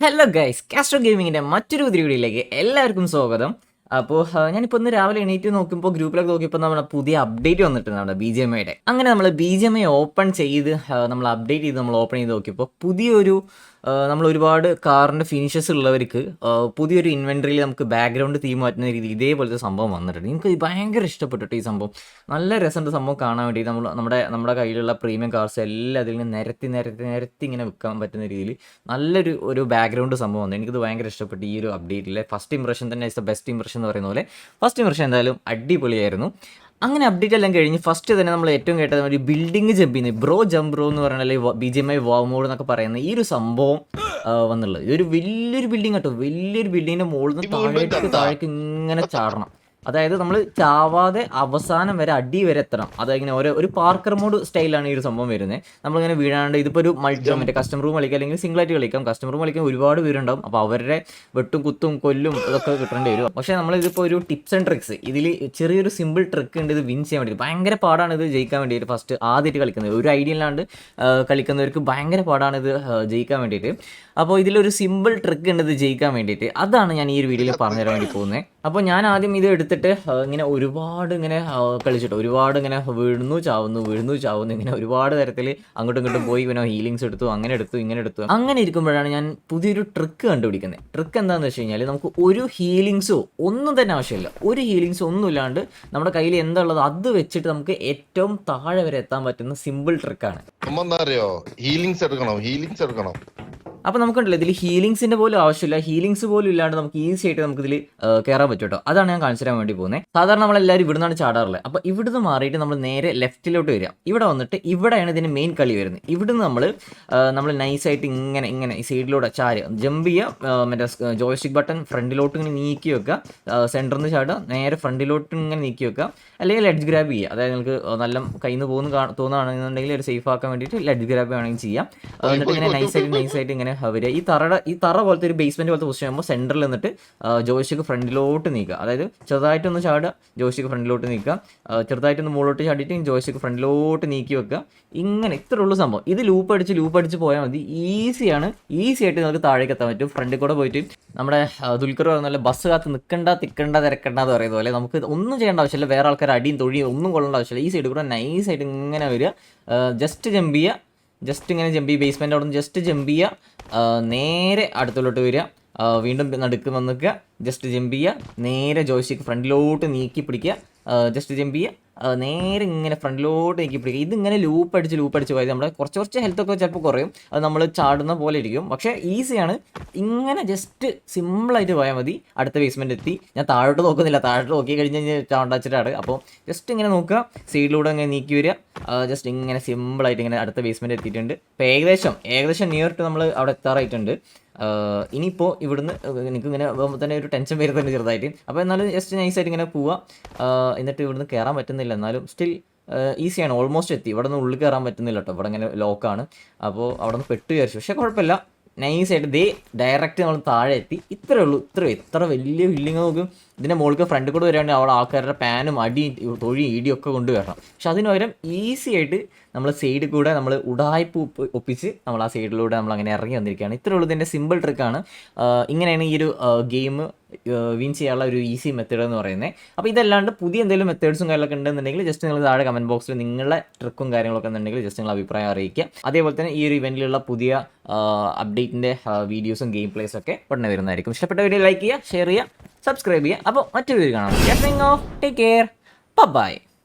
Hello guys Castro ഗെയിമിങ്ങിന്റെ മറ്റൊരു പുതിയ വീഡിയോയിലേക്ക് എല്ലാവർക്കും സ്വാഗതം. അപ്പോൾ ഞാനിപ്പോൾ ഒന്ന് രാവിലെ എണീറ്റ് നോക്കുമ്പോൾ ഗ്രൂപ്പിലൊക്കെ നോക്കിയപ്പോൾ നമ്മുടെ പുതിയ അപ്ഡേറ്റ് വന്നിട്ടുണ്ട് നമ്മുടെ ബി ജി എം ഐയുടെ. അങ്ങനെ നമ്മൾ B G M I open ചെയ്ത് നമ്മൾ അപ്ഡേറ്റ് ചെയ്ത് നമ്മൾ ഓപ്പൺ ചെയ്ത് നോക്കിയപ്പോൾ പുതിയൊരു നമ്മൾ ഒരുപാട് കാറിന്റെ ഫിനിഷസ് ഉള്ളവർക്ക് പുതിയൊരു ഇൻവെൻട്രിയിൽ നമുക്ക് ബാക്ക്ഗ്രൗണ്ട് തീം മാറ്റുന്ന രീതി ഇതേപോലത്തെ സംഭവം വന്നിട്ടുണ്ട്. എനിക്ക് ഭയങ്കര ഇഷ്ടപ്പെട്ടിട്ട് ഈ സംഭവം. നല്ല രസമുണ്ട് സംഭവം കാണാൻ വേണ്ടി നമ്മൾ നമ്മുടെ നമ്മുടെ കയ്യിലുള്ള പ്രീമിയം കാർസ് എല്ലാം അതിൽ നിന്ന് നിരത്തി നിരത്തി നിരത്തി ഇങ്ങനെ വിൽക്കാൻ പറ്റുന്ന രീതിയിൽ നല്ലൊരു ഒരു ബാക്ക്ഗ്രൗണ്ട് സംഭവം വന്നു. എനിക്കിത് ഭയങ്കര ഇഷ്ടപ്പെട്ടു ഈ ഒരു അപ്ഡേറ്റിലെ ഫസ്റ്റ് ഇംപ്രഷൻ തന്നെ ഇസ് ദ ബെസ്റ്റ് ഇംപ്രഷൻ എന്ന് പറയുന്ന പോലെ ഫസ്റ്റ് ഇംപ്രഷൻ എന്തായാലും അടിപൊളിയായിരുന്നു. അങ്ങനെ അപ്ഡേറ്റ് എല്ലാം കഴിഞ്ഞ് ഫസ്റ്റ് തന്നെ നമ്മൾ ഏറ്റവും കേട്ടത് ഒരു ബിൽഡിംഗ് ജമ്പ് ചെയ്യുന്നത് ബ്രോ ജമ്പ് ബ്രോ എന്ന് അല്ലെങ്കിൽ ബി ജി എം ഐ വാമോഡ് മോഡ് എന്നൊക്കെ പറയുന്ന ഈ ഒരു സംഭവം വന്നുള്ളത്. ഇതൊരു വലിയൊരു ബിൽഡിംഗ് കേട്ടോ. വലിയൊരു ബിൽഡിങ്ങിന്റെ മുകളിൽ നിന്ന് താഴേക്ക് താഴേക്ക് ഇങ്ങനെ ചാടണം. അതായത് നമ്മൾ ചാവാതെ അവസാനം വരെ അടി വരെ എത്തണം. അതിങ്ങനെ ഓരോ ഒരു പാർക്കർ മോഡ് സ്റ്റൈലാണ് ഈ ഒരു സംഭവം വരുന്നത് നമ്മളിങ്ങനെ വീഴാണ്ട് ഇതിപ്പോൾ ഒരു മൾട്ടി മറ്റേ കസ്റ്റമർ റൂം കളിക്കാം അല്ലെങ്കിൽ സിംഗിൾ ആയിട്ട് കളിക്കാം. കസ്റ്റമർ റൂം കളിക്കാൻ ഒരുപാട് പേരുണ്ടാവും. അപ്പോൾ അവരുടെ വെട്ടും കുത്തും കൊല്ലും ഇതൊക്കെ കിട്ടേണ്ടി വരും. പക്ഷേ നമ്മൾ ഇതിപ്പോൾ ഒരു ടിപ്സ് ആൻഡ് ട്രിക്സ് ഇതിൽ ചെറിയൊരു സിമ്പിൾ ട്രിക്ക് ഉണ്ട് ഇത് വിൻ ചെയ്യാൻ വേണ്ടി ഭയങ്കര പാടാണ് ഇത് ജയിക്കാൻ വേണ്ടിയിട്ട് ഫസ്റ്റ് ആദ്യമായിട്ട് കളിക്കുന്നത്. ഒരു ഐഡിയ ഇല്ലാണ്ട് കളിക്കുന്നവർക്ക് ഭയങ്കര പാടാണ് ഇത് ജയിക്കാൻ വേണ്ടിയിട്ട്. അപ്പോൾ ഇതിലൊരു സിമ്പിൾ ട്രിക്ക് ഉണ്ട് ഇത് ജയിക്കാൻ വേണ്ടിയിട്ട്. അതാണ് ഞാൻ ഈ ഒരു വീഡിയോയിൽ പറഞ്ഞു തരാൻ വേണ്ടി പോകുന്നത് അപ്പോൾ ഞാൻ ആദ്യം ഇത് എടുത്തിട്ട് ഇങ്ങനെ ഒരുപാട് ഇങ്ങനെ കളിച്ചിട്ട്. ഒരുപാട് ഇങ്ങനെ വീഴുന്നു ചാവുന്നു വീഴുന്നു ചാവുന്നു ഇങ്ങനെ ഒരുപാട് തരത്തിൽ അങ്ങോട്ടും ഇങ്ങോട്ടും പോയി പിന്നെ ഹീലിങ്സ് എടുത്തു അങ്ങനെ എടുത്തു ഇങ്ങനെ എടുത്തു. അങ്ങനെ ഇരിക്കുമ്പോഴാണ് ഞാൻ പുതിയൊരു ട്രിക്ക് കണ്ടുപിടിക്കുന്നത്. ട്രിക്ക് എന്താണെന്ന് വെച്ച് കഴിഞ്ഞാൽ നമുക്ക് ഒരു ഹീലിങ്സോ ഒന്നും തന്നെ ആവശ്യമില്ല. ഒരു ഹീലിങ്സോ ഒന്നും ഇല്ലാണ്ട് നമ്മുടെ കയ്യിൽ എന്താണുള്ളത് അത് വെച്ചിട്ട് നമുക്ക് ഏറ്റവും താഴെ വരെ എത്താൻ പറ്റുന്ന സിമ്പിൾ ട്രിക്കാണ് ഹീലിങ്സ് എടുക്കണം ഹീലിങ്സ് എടുക്കണം. അപ്പോൾ നമുക്കുണ്ടല്ലോ ഇതിൽ ഹീലിങ്സിന്റെ പോലും ആവശ്യമില്ല. ഹീലിങ്സ് പോലും ഇല്ലാണ്ട് നമുക്ക് ഈസി ആയിട്ട് നമുക്ക് ഇതിൽ കയറാൻ പറ്റും കേട്ടോ. അതാണ് ഞാൻ കാണിച്ചു തരാൻ വേണ്ടി പോകുന്നത് സാധാരണ നമ്മളെല്ലാവരും ഇവിടെ നിന്നാണ് ചാടാറുള്ളത് അപ്പോൾ ഇവിടുന്ന് മാറിയിട്ട് നമ്മൾ നേരെ ലെഫ്റ്റിലോട്ട് വരിക. ഇവിടെ വന്നിട്ട് ഇവിടെയാണ് ഇതിന്റെ മെയിൻ കളി വരുന്നത്. ഇവിടുന്ന് നമ്മൾ നമ്മൾ നൈസായിട്ട് ഇങ്ങനെ ഇങ്ങനെ ഈ സൈഡിലൂടെ ചാരി ജമ്പ് ചെയ്യുക മറ്റേ ജോയ്സ്റ്റിക് ബട്ടൺ ഫ്രണ്ടിലോട്ട് ഇങ്ങനെ നീക്കി വെക്കുക. സെന്ററിൽ നിന്ന് ചാടുക. നേരെ ഫ്രണ്ടിലോട്ട് ഇങ്ങനെ നീക്കി വെക്കുക. അല്ലെങ്കിൽ ലെഡ്ജ് ഗ്രാബ് ചെയ്യുക. അതായത് നിങ്ങൾക്ക് നല്ല കയ്യിൽ നിന്ന് പോകുന്ന തോന്നുകയാണെന്നുണ്ടെങ്കിൽ ഒരു സേഫ് ആക്കാൻ വേണ്ടിയിട്ട് ലെഡ്ജ് ഗ്രാബ് വേണമെങ്കിൽ ചെയ്യാം. എന്നിട്ട് ഇങ്ങനെ നൈസായിട്ട് നൈസായിട്ട് ഇങ്ങനെ വരിക ഈ തറയുടെ ഈ തറ പോലത്തെ ഒരു ബേസ്മെന്റ് പോലത്തെ പൊസിഷൻ ആകുമ്പോൾ സെന്ററിൽ നിന്നിട്ട് ജോഷിക്ക് ഫ്രണ്ടിലോട്ട് നീക്കുക. അതായത് ചെറുതായിട്ടൊന്ന് ചാടുക ജോഷിക്ക് ഫ്രണ്ടിലോട്ട് നീക്കുക. ചെറുതായിട്ട് ചെറുതായിട്ടൊന്ന് മുകളിലോട്ട് ചാടിയിട്ട് ജോഷിക്ക് ഫ്രണ്ടിലോട്ട് നീക്കി വെക്കുക. ഇങ്ങനെ ഇത്ര ഉള്ളൂ സംഭവം. ഇത് ലൂപ്പ് അടിച്ച് ലൂപ്പ് അടിച്ച് പോയാൽ മതി. ഈസിയാണ് ഈസി ആയിട്ട് നമുക്ക് താഴേക്ക് എത്താൻ പറ്റും. ഫ്രണ്ടിൽ കൂടെ പോയിട്ട് നമ്മുടെ ദുൽഖർ പറഞ്ഞ പോലെ ബസ് കാത്ത് നിൽക്കണ്ട തിക്കണ്ട തിരക്കണ്ട എന്ന് പറയുന്ന പോലെ നമുക്ക് ഒന്നും ചെയ്യേണ്ട ആവശ്യമില്ല. വേറെ ആൾക്കാർ അടിയും തൊഴിയും ഒന്നും കൊള്ളേണ്ട ആവശ്യമില്ല. ഈ സൈഡിൽ കൂടെ നൈസായിട്ട് ഇങ്ങനെ വരിക. ജസ്റ്റ് ജമ്പ് ചെയ്യുക. ജസ്റ്റ് ഇങ്ങനെ ജമ്പ് ചെയ്യുക. ബേസ്മെന്റ് അവിടെ നിന്ന് ജസ്റ്റ് ജമ്പ് ചെയ്യുക. നേരെ അടുത്തോട്ട് വരിക. വീണ്ടും നടുക്ക് വന്ന് ജസ്റ്റ് ജമ്പ് ചെയ്യുക. നേരെ ജോയിസ്റ്റിക്ക് ഫ്രണ്ടിലോട്ട് നീക്കി പിടിക്കുക. ജസ്റ്റ് ജമ്പ് ചെയ്യുക. നേരെ ഇങ്ങനെ ഫ്രണ്ടിലോട്ട് നീക്കി പിടിക്കുക ഇതിങ്ങനെ ലൂപ്പ് അടിച്ച് ലൂപ്പ് അടിച്ച് പോയത് നമ്മുടെ കുറച്ച് കുറച്ച് ഹെൽത്ത് ഒക്കെ ചിലപ്പോൾ കുറയും. അത് നമ്മൾ ചാടുന്ന പോലെ ഇരിക്കും. പക്ഷേ ഈസിയാണ് ഇങ്ങനെ ജസ്റ്റ് സിമ്പിളായിട്ട് പോയാൽ മതി. അടുത്ത ബേസ്മെന്റ് എത്തി. ഞാൻ താഴോട്ട് നോക്കുന്നില്ല. താഴോട്ട് നോക്കി കഴിഞ്ഞ് കഴിഞ്ഞാൽ ചാണ്ടാച്ചിട്ടാണ് അപ്പോൾ ജസ്റ്റ് ഇങ്ങനെ നോക്കുക. സൈഡിലൂടെ ഇങ്ങനെ നീക്കി വരിക. ജസ്റ്റ് ഇങ്ങനെ സിമ്പിളായിട്ട് ഇങ്ങനെ അടുത്ത ബേസ്മെന്റ് എത്തിയിട്ടുണ്ട്. ഇപ്പോൾ ഏകദേശം ഏകദേശം നിയർ ടു നമ്മൾ അവിടെ എത്താറായിട്ടുണ്ട്. ഇനിയിപ്പോൾ ഇവിടുന്ന് എനിക്ക് ഇങ്ങനെ പോകുമ്പോൾ തന്നെ ഒരു ടെൻഷൻ വരുന്നുണ്ട് ചെറുതായിട്ട്. അപ്പോൾ എന്നാലും ജസ്റ്റ് നൈസായിട്ട് ഇങ്ങനെ പോവുക. എന്നിട്ട് ഇവിടുന്ന് കയറാൻ പറ്റുന്നില്ല. എന്നാലും സ്റ്റിൽ ഈസിയാണ് ഓൾമോസ്റ്റ് എത്തി. ഇവിടെ നിന്ന് ഉള്ളിൽ കയറാൻ പറ്റുന്നില്ല കേട്ടോ ഇവിടെ ഇങ്ങനെ ലോക്കാണ് അപ്പോൾ അവിടെ നിന്ന് പെട്ട് വിചാരിച്ചു. പക്ഷേ കുഴപ്പമില്ല. നൈസായിട്ട് ദേ ഡയറക്റ്റ് നമ്മൾ താഴെ എത്തി. ഇത്രേ ഉള്ളൂ. ഇത്ര എത്ര വലിയ ബിൽഡിങ് നോക്കും. ഇതിന്റെ മുകളിൽ ഫ്രണ്ട് കൂടെ വരാണ്ട് അവിടെ ആൾക്കാരുടെ പാനും അടി തൊഴി ഇടിയൊക്കെ കൊണ്ടുവരണം പക്ഷെ അതിന് പകരം ഈസി ആയിട്ട് നമ്മൾ സൈഡിൽ കൂടെ നമ്മൾ ഉടായ്പ ഒപ്പ് ഒപ്പിച്ച് നമ്മൾ ആ സൈഡിലൂടെ നമ്മൾ അങ്ങനെ ഇറങ്ങി വന്നിരിക്കുകയാണ്. ഇത്രേ ഉള്ളൂ ഇതിന്റെ സിമ്പിൾ ട്രിക്കാണ് ഇങ്ങനെയാണ് ഈ ഒരു ഗെയിം വിൻ ചെയ്യാനുള്ള ഒരു ഈസി മെത്തേഡ് എന്ന് പറയുന്നത് അപ്പോൾ ഇതല്ലാണ്ട് പുതിയ എന്തെങ്കിലും മെത്തേഡ്സും കാര്യങ്ങളൊക്കെ ഉണ്ടെന്നുണ്ടെങ്കിൽ ജസ്റ്റ് നിങ്ങൾ താഴെ കമന്റ് ബോക്സിൽ നിങ്ങളുടെ ട്രിക്കും കാര്യങ്ങളൊക്കെ ഉണ്ടെങ്കിൽ ജസ്റ്റ് നിങ്ങൾ അഭിപ്രായം അറിയിക്കുക. അതേപോലെ തന്നെ ഈ ഒരു ഇവന്റിലുള്ള പുതിയ അപ്ഡേറ്റിന്റെ വീഡിയോസും ഗെയിം പ്ലേസും ഒക്കെ ഉടനെ വരുന്നതായിരിക്കും. ഇഷ്ടപ്പെട്ട വീഡിയോ ലൈക്ക് ചെയ്യുക ഷെയർ ചെയ്യുക സബ്സ്ക്രൈബ് ചെയ്യുക. അപ്പോൾ മറ്റൊരു വീഡിയോ കാണാം. Of take care bye